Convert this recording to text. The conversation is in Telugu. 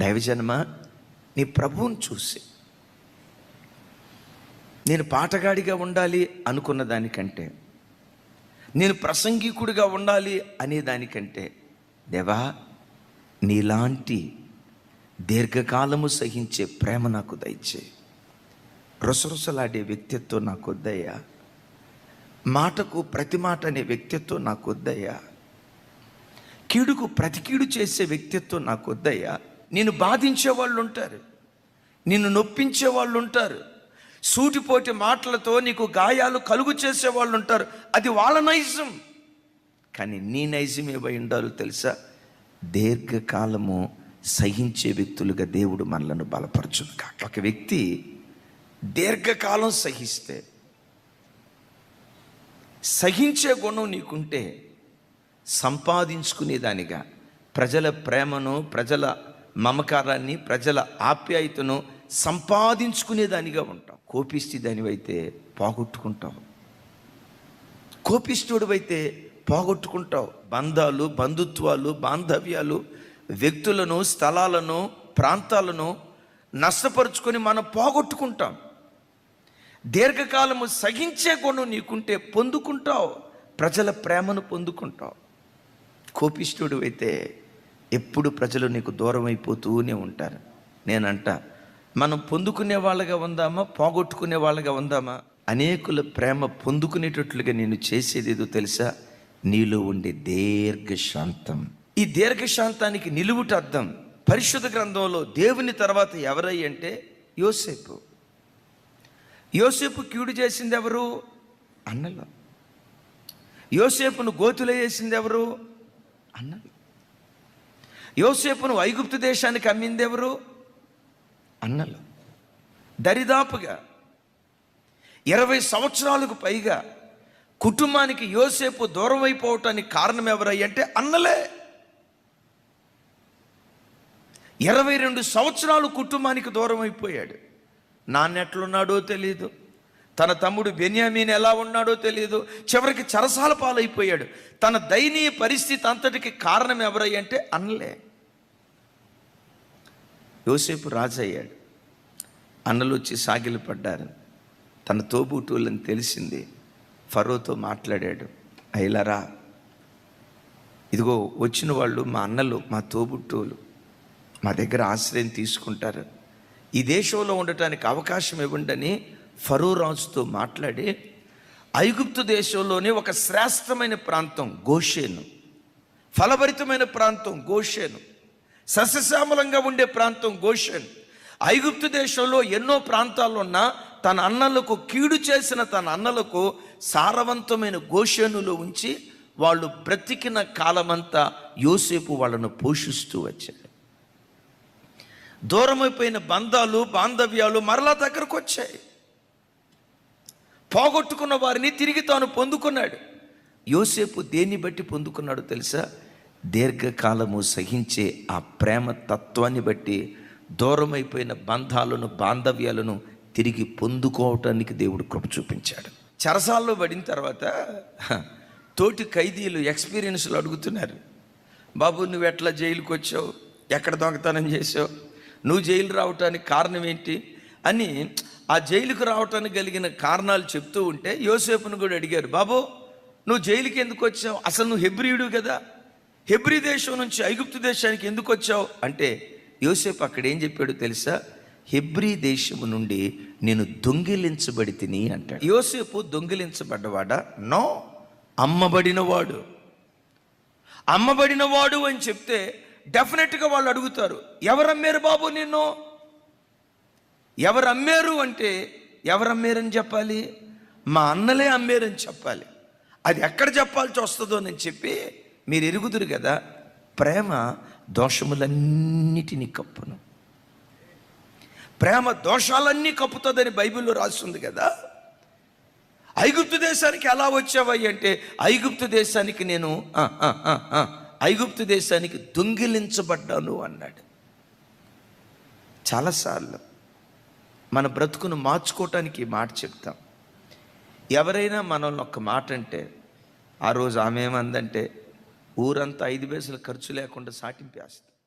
దైవజన్మ? నీ ప్రభువుని చూసి. నేను పాటగాడిగా ఉండాలి అనుకున్న దానికంటే నేను ప్రసంగికుడిగా ఉండాలి అనే దానికంటే దేవా నీలాంటి దీర్ఘకాలము సహించే ప్రేమ నాకు దయచే రొసరొసలాడే వ్యక్తిత్వం నాకు వద్దయ్యా. మాటకు ప్రతి మాట అనే వ్యక్తిత్వం నాకు వద్దయ్యా. కీడుకు ప్రతి కీడు చేసే వ్యక్తిత్వం నాకు వద్దయ్యా. నేను బాధించే వాళ్ళు ఉంటారు. నిన్ను నొప్పించే వాళ్ళు ఉంటారు. సూటిపోటి మాటలతో నీకు గాయాలు కలుగు చేసే వాళ్ళు ఉంటారు. అది వాళ్ళ నైజం. కానీ నీ నైజం ఏవై ఉండాలో తెలుసా? దీర్ఘకాలము సహించే వ్యక్తులుగా దేవుడు మనలను బలపరచును కాక ఒక వ్యక్తి దీర్ఘకాలం సహిస్తే సహించే గుణం నీకుంటే సంపాదించుకునేదానిగా ప్రజల ప్రేమను ప్రజల మమకారాన్ని ప్రజల ఆప్యాయతను సంపాదించుకునేదానిగా ఉంటాం. కోపిష్టి దానివైతే పోగొట్టుకుంటాం కోపిష్టుడు అయితే పోగొట్టుకుంటావు. బంధాలు బంధుత్వాలు బాంధవ్యాలు వ్యక్తులను స్థలాలను ప్రాంతాలను నష్టపరుచుకొని మనం పోగొట్టుకుంటాం. దీర్ఘకాలము సహించే గుణం నీకుంటే పొందుకుంటావు. ప్రజల ప్రేమను పొందుకుంటావు. కోపిష్ఠుడు అయితే ఎప్పుడు ప్రజలు నీకు దూరం అయిపోతూనే ఉంటారు. నేనంట మనం పొందుకునే వాళ్ళగా ఉందామా? పోగొట్టుకునే వాళ్ళగా ఉందామా? అనేకుల ప్రేమ పొందుకునేటట్లుగా నేను చేసేది ఏదో తెలుసా? నీలో ఉండే దీర్ఘశాంతం. ఈ దీర్ఘశాంతానికి నిలువుట అర్థం పరిశుద్ధ గ్రంథంలో దేవుని తర్వాత ఎవరై అంటే యోసేపు. యోసేపు క్యూడు చేసింది ఎవరు? అన్నలు. యోసేపును గోతులు వేసింది ఎవరు? అన్నలు. యోసేపును ఐగుప్తు దేశానికి అమ్మింది ఎవరు? అన్నలు. దరిదాపుగా ఇరవై సంవత్సరాలకు పైగా కుటుంబానికి యోసేపు దూరం అయిపోవటానికి కారణం ఎవరై అంటే అన్నలే. ఇరవై రెండు సంవత్సరాలు కుటుంబానికి దూరం అయిపోయాడు. నాన్న ఎట్లున్నాడో తెలియదు తన తమ్ముడు బెన్యామీన్ ఎలా ఉన్నాడో తెలియదు చివరికి చరసాల పాలైపోయాడు. తన దయనీయ పరిస్థితి అంతటికి కారణం ఎవరై అంటే అన్నలే. యోసేపు రాజు అయ్యాడు అన్నలు వచ్చి సాగిలు పడ్డారు. తన తోబుటూళ్ళని తెలిసింది. ఫరోతో మాట్లాడాడు. అయిలరా ఇదిగో వచ్చిన వాళ్ళు మా అన్నలు మా తోబుట్టూలు మా దగ్గర ఆశ్రయం తీసుకుంటారు. ఈ దేశంలో ఉండటానికి అవకాశం ఇవ్వండి ఫరో రాజుతో మాట్లాడి ఐగుప్తు దేశంలోనే ఒక శ్రేష్టమైన ప్రాంతం గోషేను. ఫలభరితమైన ప్రాంతం గోషేను. సస్యశ్యామలంగా ఉండే ప్రాంతం గోషన్. ఐగుప్తు దేశంలో ఎన్నో ప్రాంతాలున్నా తన అన్నలకు కీడు చేసిన తన అన్నలకు సారవంతమైన గోషనులో ఉంచి వాళ్ళు బ్రతికిన కాలమంతా యోసేపు వాళ్ళను పోషిస్తూ వచ్చారు దూరమైపోయిన బంధాలు బాంధవ్యాలు మరలా దగ్గరకు వచ్చాయి. పోగొట్టుకున్న వారిని తిరిగి తాను పొందుకున్నాడు. యోసేపు దేన్ని బట్టి పొందుకున్నాడు తెలుసా? దీర్ఘకాలము సహించే ఆ ప్రేమ తత్వాన్ని బట్టి దూరమైపోయిన బంధాలను బాంధవ్యాలను తిరిగి పొందుకోవటానికి దేవుడు కృప చూపించాడు. చరసాల్లో పడిన తర్వాత తోటి ఖైదీలు ఎక్స్పీరియన్స్లు అడుగుతున్నారు. బాబు నువ్వు ఎట్లా జైలుకి వచ్చావు? ఎక్కడ దొంగతనం చేసావు? నువ్వు జైలు రావటానికి కారణం ఏంటి? అని ఆ జైలుకు రావటానికి కలిగిన కారణాలు చెప్తూ ఉంటే యోసేపును కూడా అడిగారు బాబు నువ్వు జైలుకి ఎందుకు వచ్చావు? అసలు నువ్వు హెబ్రియుడు కదా? హెబ్రి దేశం నుంచి ఐగుప్తు దేశానికి ఎందుకు వచ్చావు? అంటే యోసేపు అక్కడ ఏం చెప్పాడు తెలుసా? హెబ్రీ దేశము నుండి నేను దొంగిలించబడి తిని అంటాడు. యోసేపు దొంగిలించబడ్డవాడా? నో. అమ్మబడినవాడు. అమ్మబడినవాడు అని చెప్తే డెఫినెట్గా వాళ్ళు అడుగుతారు ఎవరు అమ్మారు బాబు నిన్ను? ఎవరు అమ్మారు అంటే ఎవరు అమ్మారని చెప్పాలి? మా అన్నలే అమ్మారని చెప్పాలి. అది ఎక్కడ చెప్పాల్సి వస్తుందో అని చెప్పి మీరు ఎరుగుదురు కదా? ప్రేమ దోషములన్నిటినీ కప్పును. ప్రేమ దోషాలన్నీ కప్పుతుందని బైబిల్లో రాస్తుంది కదా? ఐగుప్తు దేశానికి ఎలా వచ్చావయ్యి అంటే ఐగుప్తు దేశానికి నేను ఆ, ఆ, ఐగుప్తు దేశానికి దొంగిలించబడ్డాను అన్నాడు. చాలాసార్లు మన బ్రతుకును మార్చుకోవటానికి ఈ మాట చెప్తాం. ఎవరైనా మనల్ని ఒక మాట అంటే ఆ రోజు ఆమె ఏమందంటే ఊరంతా ఐదు పైసలు ఖర్చు లేకుండా సాటింపేస్తుంది.